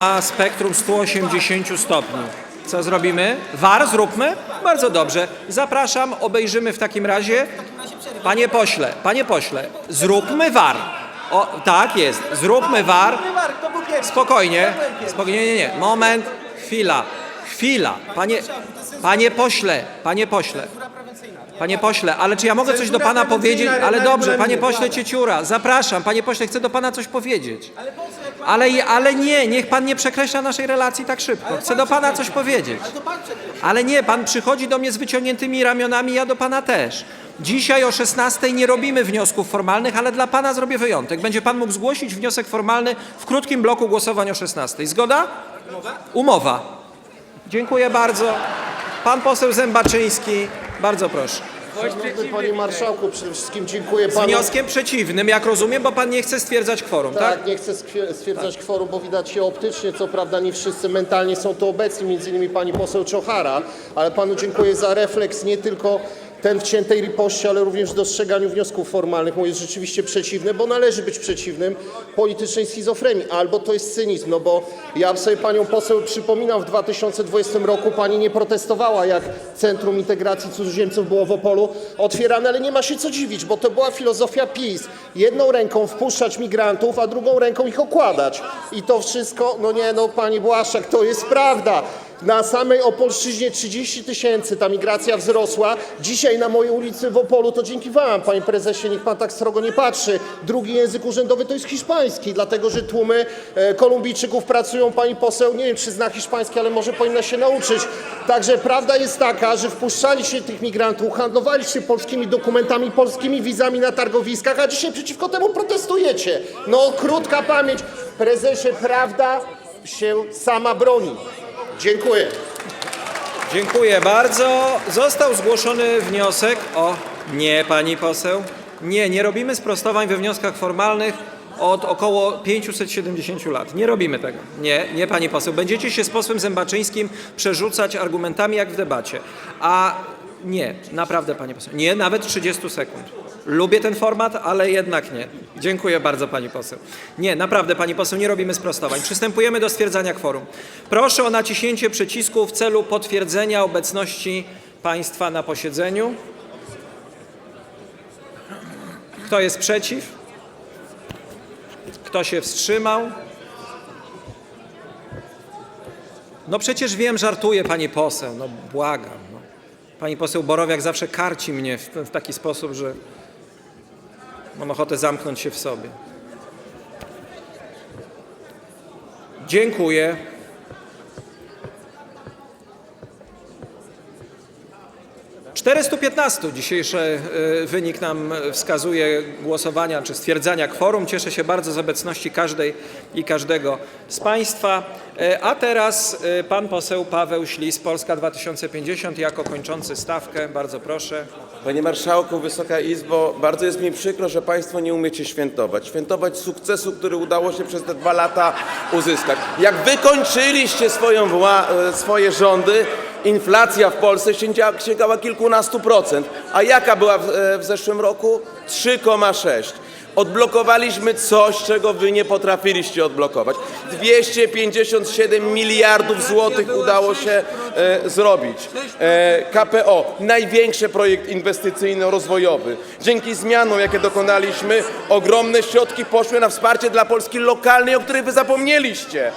a spektrum 180 stopni. Co zrobimy? War zróbmy? Bardzo dobrze. Zapraszam, obejrzymy w takim razie. Panie pośle, panie pośle, zróbmy war. O, tak jest, zróbmy war. Spokojnie, spokojnie, nie, nie, moment, chwila, chwila. Panie, panie pośle, panie pośle. Panie pośle, ale czy ja mogę coś do pana powiedzieć? Ale dobrze, panie pośle Cieciura, zapraszam. Panie pośle, chcę do pana coś powiedzieć. Ale, ale nie, niech pan nie przekreśla naszej relacji tak szybko. Chcę do pana coś powiedzieć. Ale nie, pan przychodzi do mnie z wyciągniętymi ramionami, ja do pana też. Dzisiaj o 16 nie robimy wniosków formalnych, ale dla pana zrobię wyjątek. Będzie pan mógł zgłosić wniosek formalny w krótkim bloku głosowań o 16. Zgoda? Umowa. Dziękuję bardzo. Pan poseł Zębaczyński, bardzo proszę. Szanowny Panie Marszałku, przede wszystkim dziękuję Z Panu. wnioskiem przeciwnym, jak rozumiem, bo pan nie chce stwierdzać kworum, tak? Tak, nie chcę skwie- stwierdzać kworum, bo widać się optycznie, co prawda nie wszyscy mentalnie są tu obecni, między innymi pani poseł Czochara, ale panu dziękuję za refleks, nie tylko ten w ciętej ale również w dostrzeganiu wniosków formalnych. Jest rzeczywiście przeciwny, bo należy być przeciwnym politycznej schizofrenii, albo to jest cynizm, no bo ja sobie panią poseł przypominam, w 2020 roku pani nie protestowała, jak Centrum Integracji Cudzoziemców było w Opolu otwierane, ale nie ma się co dziwić, bo to była filozofia PiS. Jedną ręką wpuszczać migrantów, a drugą ręką ich okładać. I to wszystko, no nie no, pani Błaszczak, to jest prawda. Na samej Opolszczyźnie 30 tysięcy ta migracja wzrosła. Dzisiaj na mojej ulicy w Opolu to dzięki wam, panie prezesie, niech pan tak srogo nie patrzy. Drugi język urzędowy to jest hiszpański, dlatego że tłumy e, Kolumbijczyków pracują, pani poseł, nie wiem czy zna hiszpański, ale może powinna się nauczyć. Także prawda jest taka, że wpuszczaliście tych migrantów, handlowaliście polskimi dokumentami, polskimi wizami na targowiskach, a dzisiaj przeciwko temu protestujecie. No krótka pamięć. Prezesie, prawda się sama broni. Dziękuję. Dziękuję bardzo. Został zgłoszony wniosek o... Nie, pani poseł. Nie, nie robimy sprostowań we wnioskach formalnych od około 570 lat. Nie robimy tego. Nie, nie, pani poseł. Będziecie się z posłem Zębaczyńskim przerzucać argumentami jak w debacie. A nie, naprawdę, pani poseł. Nie, nawet 30 sekund. Lubię ten format, ale jednak nie. Dziękuję bardzo, pani poseł. Nie, naprawdę, pani poseł, nie robimy sprostowań. Przystępujemy do stwierdzania kworum. Proszę o naciśnięcie przycisku w celu potwierdzenia obecności państwa na posiedzeniu. Kto jest przeciw? Kto się wstrzymał? No przecież wiem, żartuję, pani poseł, no błagam. No. Pani poseł Borowiak zawsze karci mnie w, w taki sposób, że mam ochotę zamknąć się w sobie. Dziękuję. Czterystu piętnastu dzisiejszy e, wynik nam wskazuje głosowania czy stwierdzania kworum. Cieszę się bardzo z obecności każdej i każdego z Państwa. E, A teraz e, pan poseł Paweł Ślis, Polska 2050, jako kończący stawkę. Bardzo proszę. Panie Marszałku, Wysoka Izbo, bardzo jest mi przykro, że Państwo nie umiecie świętować. Świętować sukcesu, który udało się przez te dwa lata uzyskać. Jak wykończyliście swoją e, swoje rządy, inflacja w Polsce sięga- sięgała kilkunastu procent. A jaka była w, e, w zeszłym roku? 3,6. Odblokowaliśmy coś, czego wy nie potrafiliście odblokować. 257 miliardów złotych udało się e, zrobić. E, KPO, największy projekt inwestycyjno-rozwojowy. Dzięki zmianom, jakie dokonaliśmy, ogromne środki poszły na wsparcie dla Polski lokalnej, o której wy zapomnieliście.